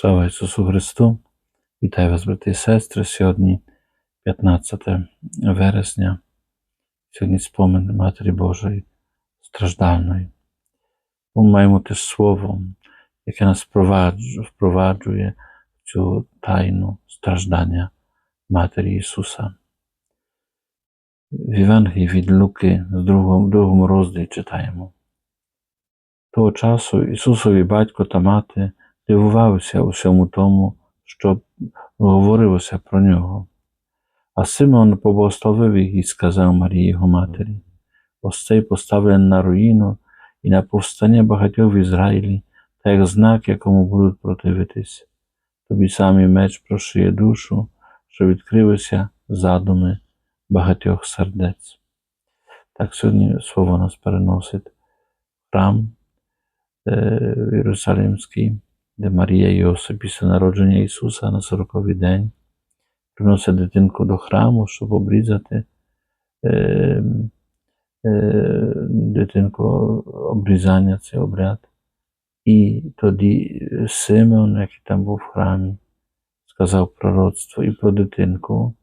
Слава Ісусу Христу! Вітаю вас, брати і сестри. Сьогодні 15 вересня, сьогодні спомин Матері Божої страждальної. Ми маємо теж слово, яке нас впроваджує в цю тайну страждання Матері Ісуса. В Євангелії від Луки в другому, другому розділі читаємо. Того часу Ісусові батько та мати дивувалися усьому тому, що говорилося про нього. А Симон поблагословив їх і сказав Марії його матері: ось цей поставлений на руїну і на повстання багатьох в Ізраїлі, та як знак, якому будуть противитись. Тобі самий меч прошиє душу, що відкрилися задуми багатьох сердець. Так сьогодні слово нас переносить храм е, Єрусалимський, де Марія і після народження Ісуса на сороковий день приносять дитинку до храму, щоб обрізати е, е, дитинку обрізання, цей обряд. І тоді Симеон, який там був в храмі, сказав пророцтво і про дитинку.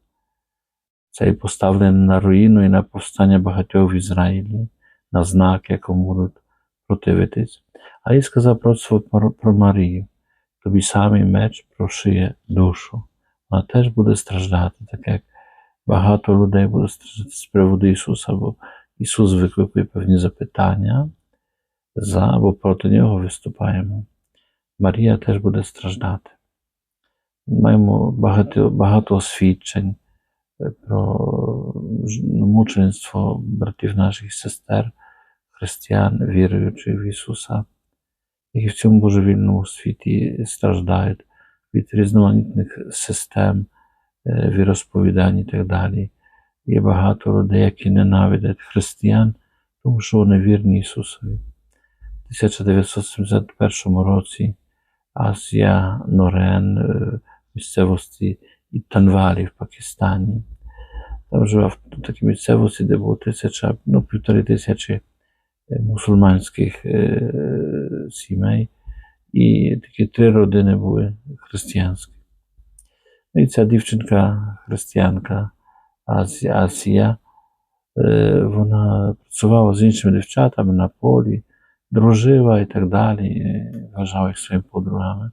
Цей поставлений на руїну і на повстання багатьох в Ізраїлі, на знак, якому будуть противитись. А і сказав пророцтво про, Марію. Тобі самий меч прошиє душу. Вона теж буде страждати, так як багато людей буде страждати з приводу Ісуса, бо Ісус викликує певні запитання, за або проти Нього виступаємо. Марія теж буде страждати. Маємо багато, багато освідчень про мучеництво братів наших сестер, християн, віруючих в Ісуса, які в цьому божевільному світі страждають від різноманітних систем, віросповідань і так далі. Є багато людей, які ненавидять християн, тому що вони вірні Ісусові. У 1971 році Азія Норен в місцевості Танвалі в Пакистані. Там жила в такій місцевості, де було тисяча, ну, півтори тисячі мусульманських е, сімей, і такі три родини були християнські. Ну і ця дівчинка, християнка Азія, Асія, е, вона працювала з іншими дівчатами на полі, дружила і так далі, і вважала їх своїми подругами.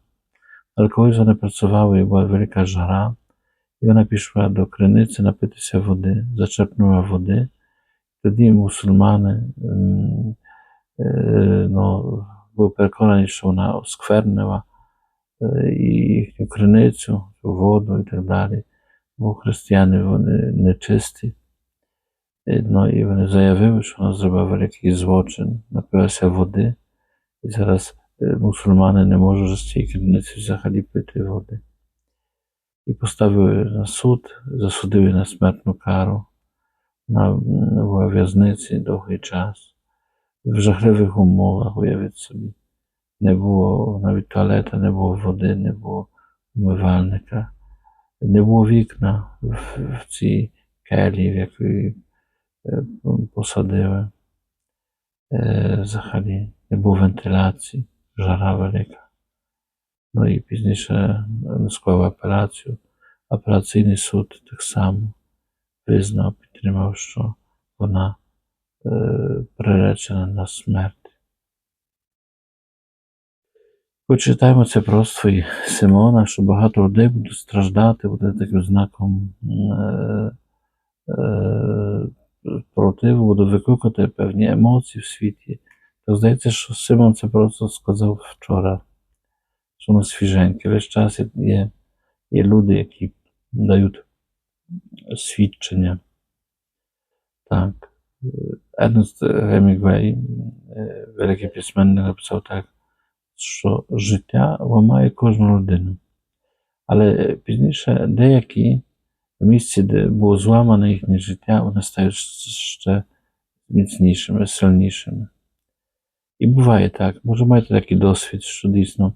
Але коли вони працювали, і була велика жара, і вона пішла до криниці напитися води, зачерпнула води. Тоді мусульмани ну, були переконані, що вона осквернила їхню криницю, воду і так далі. Бо християни вони нечисті. Ну, і вони заявили, що вона зробила великий злочин, напилася води, і зараз мусульмани не можуть з цієї криниці взагалі пити води. І поставили на суд, засудили на смертну кару на в'язниці довгий час, в жахливих умовах, уявіть собі. Не було навіть туалета, не було води, не було умивальника, не було вікна в, в цій келі, в якій посадили. Е, взагалі, не було вентиляції, жара велика. Ну і пізніше склав операцію. Операційний суд так само визнав, підтримав, що вона е, приречена на смерть. Почитаємо це просто і Симона, що багато людей будуть страждати, буде таким знаком е, е, противу, буде викликати певні емоції в світі. Так здається, що Симон це просто сказав вчора що воно свіженьке. Весь час є, є люди, які дають свідчення. Так. Ернест Гемінгвей, великий письменник, написав так, що життя ламає кожну людину. Але пізніше деякі в місці, де було зламане їхнє життя, вони стають ще міцнішими, сильнішими. І буває так, може маєте такий досвід, що дійсно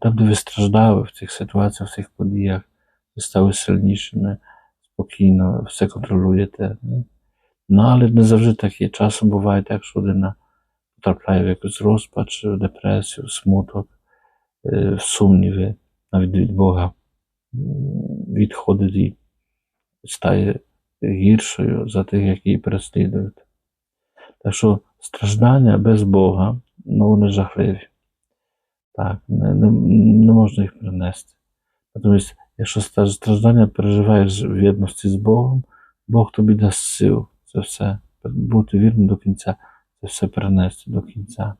там, де ви страждали в цих ситуаціях, в цих подіях, стали сильнішими, спокійно, все контролюєте. Ну, але не завжди так є. Часом буває так, що людина потрапляє в якусь розпач, депресію, смуток. е, сумніви, навіть від Бога, відходить і стає гіршою за тих, які її переслідують. Так що страждання без Бога, ну вони жахливі. Так, не, не, не можна їх принести. Натомість, якщо страждання переживаєш в єдності з Богом, Бог тобі дасть сил це все, бути вірним до кінця, це все перенести до кінця.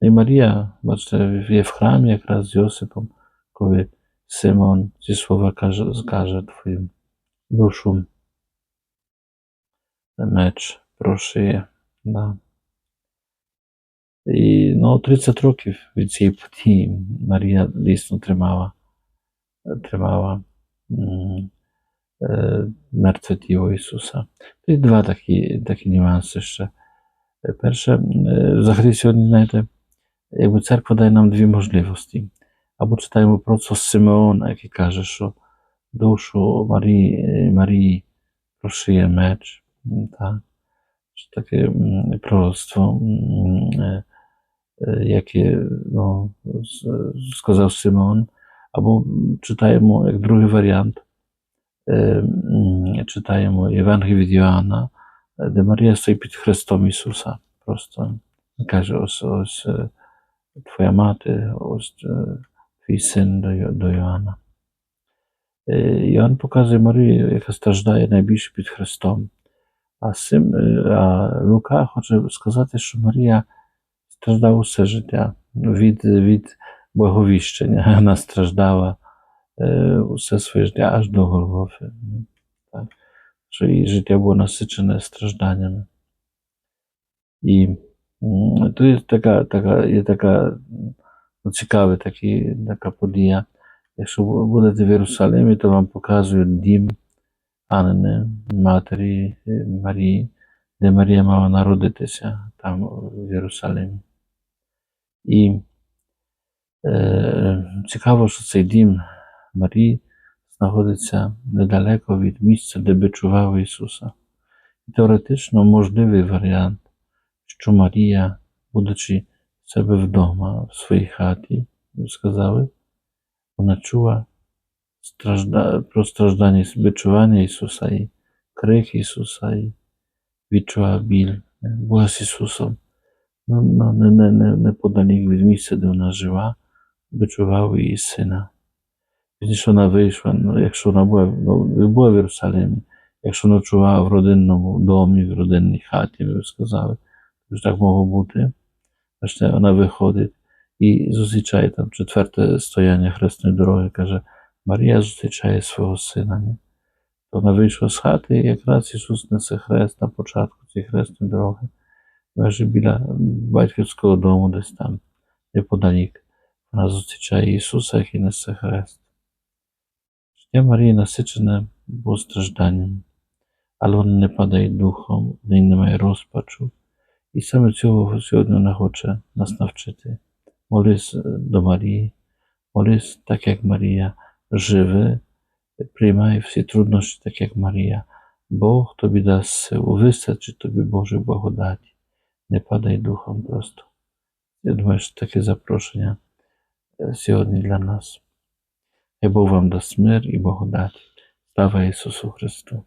І Марія, бачите, є в храмі якраз з Йосипом, коли Симон ці слова каже, скаже твою душу. Меч прошиє. Да. І ну, 30 років від цієї події Марія дійсно тримала, тримала м, е, мертве тіло Ісуса. І два такі, такі нюанси ще. Е, Перше, е, взагалі сьогодні, знаєте, якби церква дає нам дві можливості. Або читаємо про це Симеона, який каже, що душу Марії, Марії прошиє меч. М, Так. Що таке м, пророцтво, м, е, е, яке ну, з- сказав Симеон. Або м, читаємо як другий варіант, е, м, читаємо Євангеліє від Йоанна, е, де Марія стоїть під Христом Ісуса. Просто каже, ось, ось е, твоя мати, ось е, твій син до, Йо- до Йоанна. Е, Йоанн показує Марію, яка страждає найбільше під Христом. А, Сим, е, а Лука хоче сказати, що Марія страждала усе життя від, від благовіщення. Вона страждала е, усе своє життя аж до Голгофи. Так. Що її життя було насичене стражданнями. І то є така, така, є така ну, цікава такі, така подія. Якщо будете в Єрусалимі, то вам показують дім Анни, матері Марії, де Марія мала народитися там в Єрусалимі. І е, цікаво, що цей дім Марії знаходиться недалеко від місця, де бичував Ісуса. Теоретично можливий варіант, що Марія, будучи в себе вдома, в своїй хаті, сказали, вона чула про страждання і бичування Ісуса і крик Ісуса, і відчула біль, була з Ісусом. Ну, ну, не, не, не, неподалік від місця, де вона жила, бичував її сина. Пізніше вона вийшла, ну, якщо вона була, ну, була в Єрусалимі, якщо ночувала в родинному домі, в родинній хаті, ви сказали, ж так могло бути. Бачите, вона виходить і зустрічає там четверте стояння хресної дороги, каже, Марія зустрічає свого сина. Ні? То вона вийшла з хати, і якраз Ісус несе хрест на початку цієї хресної дороги. Майже біля батьківського дому, десь там, неподалік. Вона зустрічає Ісуса, який несе хрест. Життя Марії насичене було стражданням, але вона не падає духом, в неї немає розпачу. І саме цього сьогодні вона хоче нас навчити. Молись до Марії, молись так, як Марія, живи, приймай всі труднощі, так як Марія. Бог тобі дасть силу, вистачить тобі Божої благодаті. Не падай духом просто. Я думаю, що таке запрошення сьогодні для нас. Хай Бог вам дасть мир і благодать. Слава Ісусу Христу!